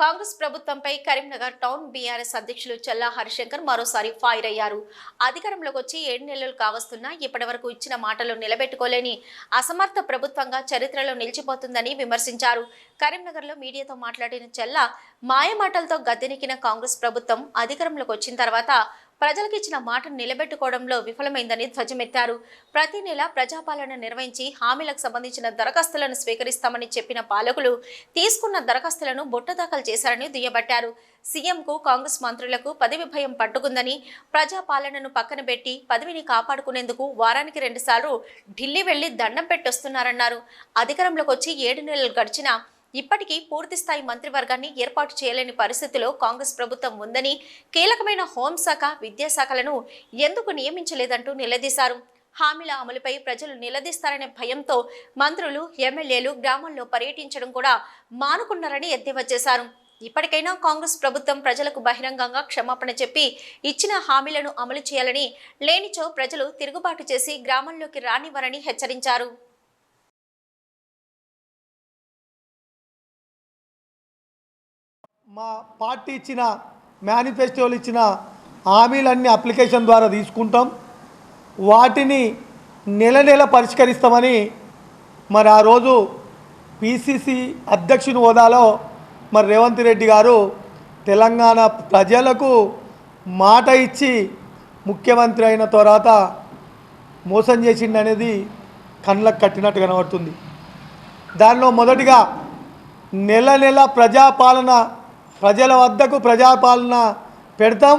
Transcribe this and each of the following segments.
కాంగ్రెస్ ప్రభుత్వంపై Karimnagar town BRS అధ్యక్షులు చల్లా హరిశంకర్ మరోసారి ఫైర్ అయ్యారు. అధికారంలోకి వచ్చి ఏడు నెలలు కావస్తున్నా ఇప్పటివరకు ఇచ్చిన మాటలు నిలబెట్టుకోలేని అసమర్థ ప్రభుత్వంగా చరిత్రలో నిలిచిపోతుందని విమర్శించారు. కరీంనగర్లో మీడియాతో మాట్లాడిన చెల్లా మాయమాటలతో గద్దెనెక్కిన కాంగ్రెస్ ప్రభుత్వం అధికారంలోకి వచ్చిన తర్వాత ప్రజలకు ఇచ్చిన మాటను నిలబెట్టుకోవడంలో విఫలమైందని ధ్వజమెత్తారు. ప్రతి నెల ప్రజాపాలన నిర్వహించి హామీలకు సంబంధించిన దరఖాస్తులను స్వీకరిస్తామని చెప్పిన పాలకులు తీసుకున్న దరఖాస్తులను బుట్టదాఖలు చేశారని దుయ్యబట్టారు. సీఎంకు కాంగ్రెస్ మంత్రులకు పదవి భయం పట్టుకుందని ప్రజాపాలనను పక్కన పెట్టి పదవిని కాపాడుకునేందుకు వారానికి రెండుసార్లు ఢిల్లీ వెళ్ళి దండం పెట్టొస్తున్నారన్నారు. అధికారంలోకి వచ్చి ఏడు నెలలు గడిచినా ఇప్పటికీ పూర్తిస్థాయి మంత్రివర్గాన్ని ఏర్పాటు చేయలేని పరిస్థితిలో కాంగ్రెస్ ప్రభుత్వం ఉందని కీలకమైన హోంశాఖ విద్యాశాఖలను ఎందుకు నియమించలేదంటూ నిలదీశారు. హామీల అమలుపై ప్రజలు నిలదీస్తారనే భయంతో మంత్రులు ఎమ్మెల్యేలు గ్రామాల్లో పర్యటించడం కూడా మానుకున్నారని ఎద్దేవా చేశారు. ఇప్పటికైనా కాంగ్రెస్ ప్రభుత్వం ప్రజలకు బహిరంగంగా క్షమాపణ చెప్పి ఇచ్చిన హామీలను అమలు చేయాలని లేనిచో ప్రజలు తిరుగుబాటు చేసి గ్రామంలోకి రానివ్వరని హెచ్చరించారు. మా పార్టీ ఇచ్చిన మేనిఫెస్టోలు ఇచ్చిన హామీలన్నీ అప్లికేషన్ ద్వారా తీసుకుంటాం. వాటిని నెల నెల పరిష్కరిస్తామని మరి ఆ రోజు పిసిసి అధ్యక్షుని హోదాలో మరి రేవంత్ రెడ్డి గారు తెలంగాణ ప్రజలకు మాట ఇచ్చి ముఖ్యమంత్రి అయిన తర్వాత మోసం చేసిండు అనేది కళ్ళకు కట్టినట్టు కనబడుతుంది. దానిలో మొదటిగా నెల నెల ప్రజాపాలన ప్రజల వద్దకు ప్రజాపాలన పెడతాం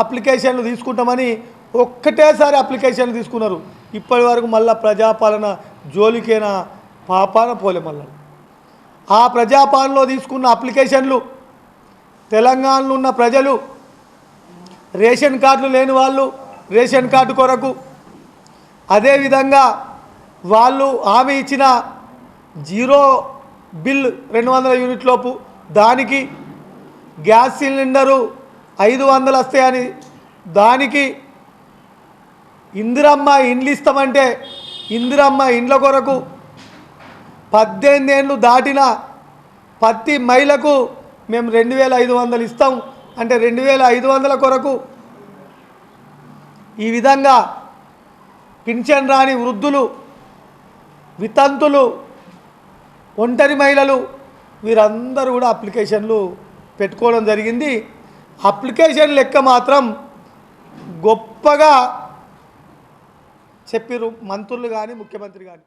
అప్లికేషన్లు తీసుకుంటామని ఒక్కటేసారి అప్లికేషన్లు తీసుకున్నారు. ఇప్పటి వరకు మళ్ళీ ప్రజాపాలన జోలికైనా పాపాన పోలే మళ్ళీ. ఆ ప్రజాపాలనలో తీసుకున్న అప్లికేషన్లు తెలంగాణలో ఉన్న ప్రజలు రేషన్ కార్డులు లేని వాళ్ళు రేషన్ కార్డు కొరకు అదేవిధంగా వాళ్ళు హామీ ఇచ్చిన జీరో బిల్ రెండు వందల యూనిట్ లోపు దానికి గ్యాస్ సిలిండరు ఐదు వందలు వస్తాయని దానికి ఇందిరమ్మ ఇండ్లు ఇస్తామంటే ఇందిరమ్మ ఇండ్ల కొరకు పద్దెనిమిది ఏళ్ళు దాటిన ప్రతి మహిళకు మేము రెండు వేల ఐదు వందలు ఇస్తాం. అంటే రెండు వేల ఐదు వందల కొరకు ఈ విధంగా పింఛన్ రాని వృద్ధులు వితంతులు ఒంటరి మహిళలు వీరందరూ కూడా అప్లికేషన్లు పెట్టుకోవడం జరిగింది. అప్లికేషన్ లెక్క మాత్రం గొప్పగా చెప్పిరు మంత్రులు కానీ ముఖ్యమంత్రి కానీ